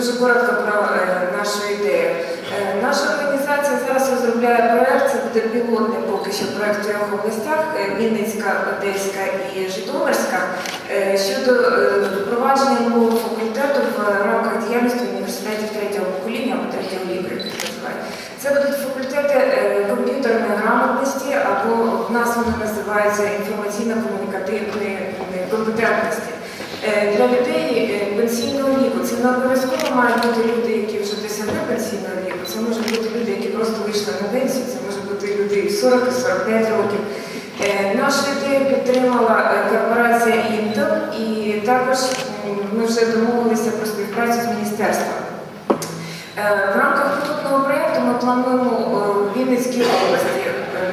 дуже коротко про е, нашу ідею. Е, Наша організація зараз розробляє проект, це буде пілотний поки що проект в трьох областях е, Вінницька, Одеська і Житомирська щодо впровадження нового факультету в рамках діяльності університетів третього покоління або третього віку, як називають. Це будуть факультети комп'ютерної грамотності або в нас вони називаються інформаційно-комунікативної компетентності. Для людей пенсійного не обов'язково мають бути люди, які вже досягли пенсійного віку. Це можуть бути люди, які просто вийшли на пенсію, це можуть бути люди 40-45 років. Е, Нашу ідею підтримала е, корпорація Intel і також ми вже домовилися про співпрацю з міністерством. Е, В рамках пілотного проєкту ми плануємо в Вінницькій області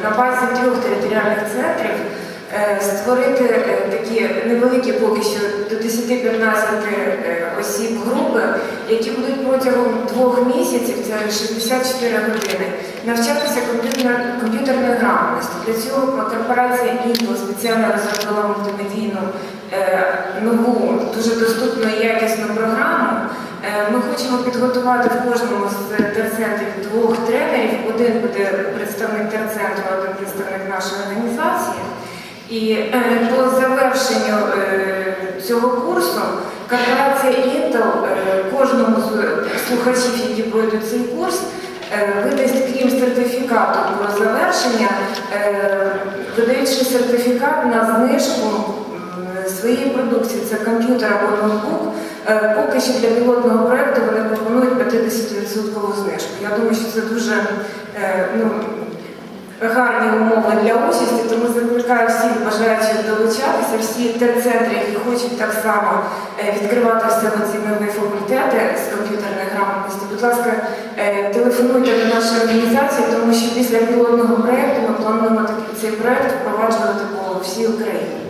на базі трьох територіальних центрів створити такі невеликі поки що до 10-15 е, осіб групи, які будуть протягом двох місяців, це 64 години, навчатися комп'ютерної грамотності. Для цього корпорація Intel спеціально розробила мультимедійну е, нову, дуже доступну і якісну програму. Е, Ми хочемо підготувати в кожному з терцентрів двох тренерів. Один буде представник терцентру, один представник нашої організації. І е, по завершенню цього курсу корпорація Intel е, кожному з слухачів, які пройдуть цей курс, е, видасть крім сертифікату про завершення, видаючи сертифікат на знижку своєї продукції, це комп'ютер або ноутбук. Е, Поки що для пілотного проєкту вони пропонують 50% знижку. Я думаю, що це дуже е, ну, гарні умови для участі, тому закликаю всіх бажаючих долучатися, всі терцентри, які хочуть так само е, відкривати в себе ці нові факультети з комп'ютерної грамотності. Будь ласка, е, телефонуйте до нашої організації, тому що після пілотного проєкту ми плануємо такий- цей проєкт впроваджувати по всій Україні.